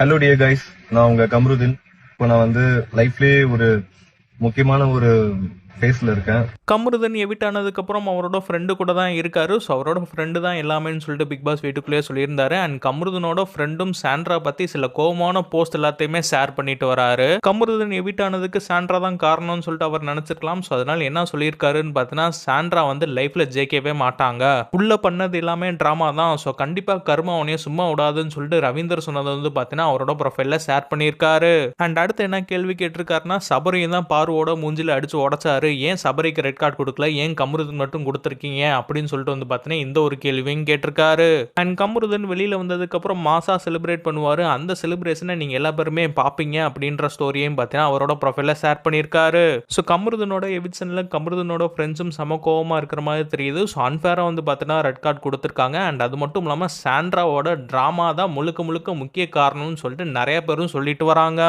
Hello dear guys நான் உங்க கம்ருதீன். இப்போ நான் வந்து லைஃப்லேயே ஒரு முக்கியமான ஒரு ஃபேஸில் இருக்கேன் கமருதன் எவிட் ஆனதுக்கப்புறம் அவரோட ஃப்ரெண்டு கூட தான் இருக்காரு. ஸோ அவரோட ஃப்ரெண்டு தான் எல்லாமேன்னு சொல்லிட்டு பிக் பாஸ் வீட்டுக்குள்ளேயே சொல்லியிருந்தாரு. அண்ட் கமருதனோட ஃப்ரெண்டும் சாண்ட்ரா பற்றி சில கோவமான போஸ்ட் எல்லாத்தையுமே ஷேர் பண்ணிட்டு வராரு. கமருதன் எவிட் ஆனதுக்கு சாண்ட்ரா தான் காரணம்னு சொல்லிட்டு அவர் நினச்சிருக்கலாம். ஸோ அதனால என்ன சொல்லியிருக்காருன்னு பார்த்தீங்கன்னா சாண்ட்ரா வந்து லைஃப்பில் ஜெயிக்கவே மாட்டாங்க. உள்ள பண்ணது எல்லாமே ட்ராமா தான். ஸோ கண்டிப்பாக கர்மா உனைய சும்மா விடாதுன்னு சொல்லிட்டு ரவீந்தர் சொன்னது வந்து பார்த்தீங்கன்னா அவரோட ப்ரொஃபைலில் ஷேர் பண்ணியிருக்காரு. அண்ட் அடுத்து என்ன கேள்வி கேட்டிருக்காருன்னா சபரியும் தான் பார்வோட மூஞ்சில அடிச்சு உடைச்சாரு. ஏன் சபரிக்கு ரெட் கார்டு கொடுக்கல? ஏன் கமருதன் மட்டும் கொடுத்துருக்கீங்க? அப்படின்னு சொல்லிட்டு வந்து பார்த்தீங்கன்னா இந்த ஒரு கேள்வியும் கேட்டிருக்காரு. அண்ட் கமருதன் வெளியில் வந்ததுக்கு அப்புறம் மாசா செலிப்ரேட் பண்ணுவார். அந்த செலிப்ரேஷனை நீங்கள் எல்லா பேருமே பார்ப்பீங்க அப்படின்ற ஸ்டோரியும் பார்த்தீங்கன்னா அவரோட ப்ரொஃபைல ஷேர் பண்ணியிருக்காரு. ஸோ கமருதனோட எவிட்சனில் கமருதனோட ஃப்ரெண்ட்ஸும் சம கோபமாக இருக்கிற மாதிரி தெரியுது. ஸோ அன்ஃபேராக வந்து பார்த்தீங்கன்னா ரெட் கார்டு கொடுத்துருக்காங்க. அண்ட் அது மட்டும் இல்லாமல் சாண்ட்ராவோட ட்ராமா தான் முழுக்க முழுக்க முக்கிய காரணம்னு சொல்லிட்டு நிறைய பேரும் சொல்லிட்டு வராங்க.